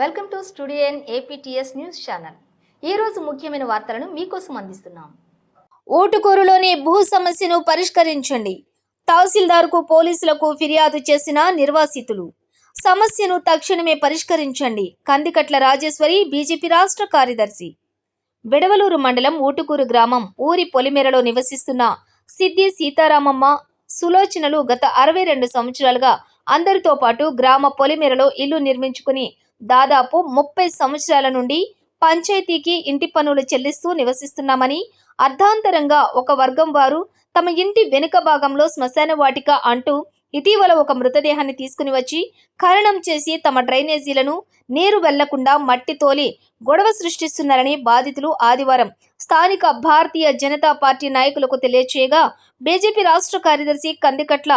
Welcome to studio N APTS news channel. ఈ రోజు ముఖ్యమైన వార్తలను మీకోసం అందిస్తున్నాం. ఓటుకూరులోని భూ సమస్యను పరిష్కరించండి. తహసీల్దార్కు పోలీసులకు ఫిర్యాదు చేసిన నిర్వాసితులు. సమస్యను తక్షణమే పరిష్కరించండి. కందికట్ల రాజేశ్వరి బీజేపీ రాష్ట్ర కార్యదర్శి. బెడవలూరు మండలం ఓటుకూరు గ్రామం ఊరి పొలిమేరలో నివసిస్తున్న సిద్ధి సీతారామమ్మ సులోచనలు గత అరవై రెండు సంవత్సరాలుగా అందరితో పాటు గ్రామ పొలిమేరలో ఇల్లు నిర్మించుకుని దాదాపు ముప్పై సంవత్సరాల నుండి పంచాయతీకి ఇంటి పన్నులు చెల్లిస్తూ నివసిస్తున్నామని అర్ధాంతరంగా ఒక వర్గం వారు తమ ఇంటి వెనుక భాగంలో శ్మశాన వాటిక అంటూ ఇటీవల ఒక మృతదేహాన్ని తీసుకుని వచ్చి ఖననం చేసి తమ డ్రైనేజీలను నీరు వెళ్ళకుండా మట్టి తోలి గొడవ సృష్టిస్తున్నారని బాధితులు ఆదివారం స్థానిక భారతీయ జనతా పార్టీ నాయకులకు తెలియచేయగా బీజేపీ రాష్ట్ర కార్యదర్శి కందికట్ల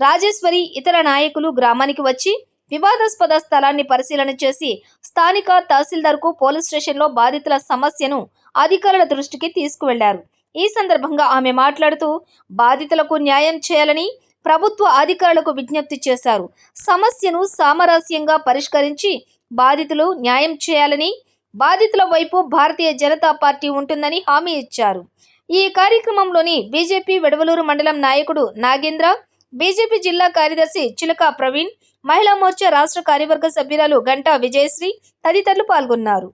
రాజేశ్వరి ఇతర నాయకులు గ్రామానికి వచ్చి వివాదాస్పద స్థలాన్ని పరిశీలన చేసి స్థానిక తహసీల్దార్కు పోలీస్ స్టేషన్లో బాధితుల సమస్యను అధికారుల దృష్టికి తీసుకువెళ్ళారు. ఈ సందర్భంగా ఆమె మాట్లాడుతూ బాధితులకు న్యాయం చేయాలని ప్రభుత్వ అధికారులకు విజ్ఞప్తి చేశారు. సమస్యను సామరస్యంగా పరిష్కరించి బాధితులు న్యాయం చేయాలని బాధితుల వైపు భారతీయ జనతా పార్టీ ఉంటుందని హామీ ఇచ్చారు. ఈ కార్యక్రమంలోని బీజేపీ వెడవలూరు మండలం నాయకుడు నాగేంద్ర బీజేపీ జిల్లా కార్యదర్శి చిలక ప్రవీణ్ మహిళా మోర్చా రాష్ట్ర కార్యవర్గ సభ్యురాలు గంటా విజయశ్రీ తదితరులు పాల్గొన్నారు.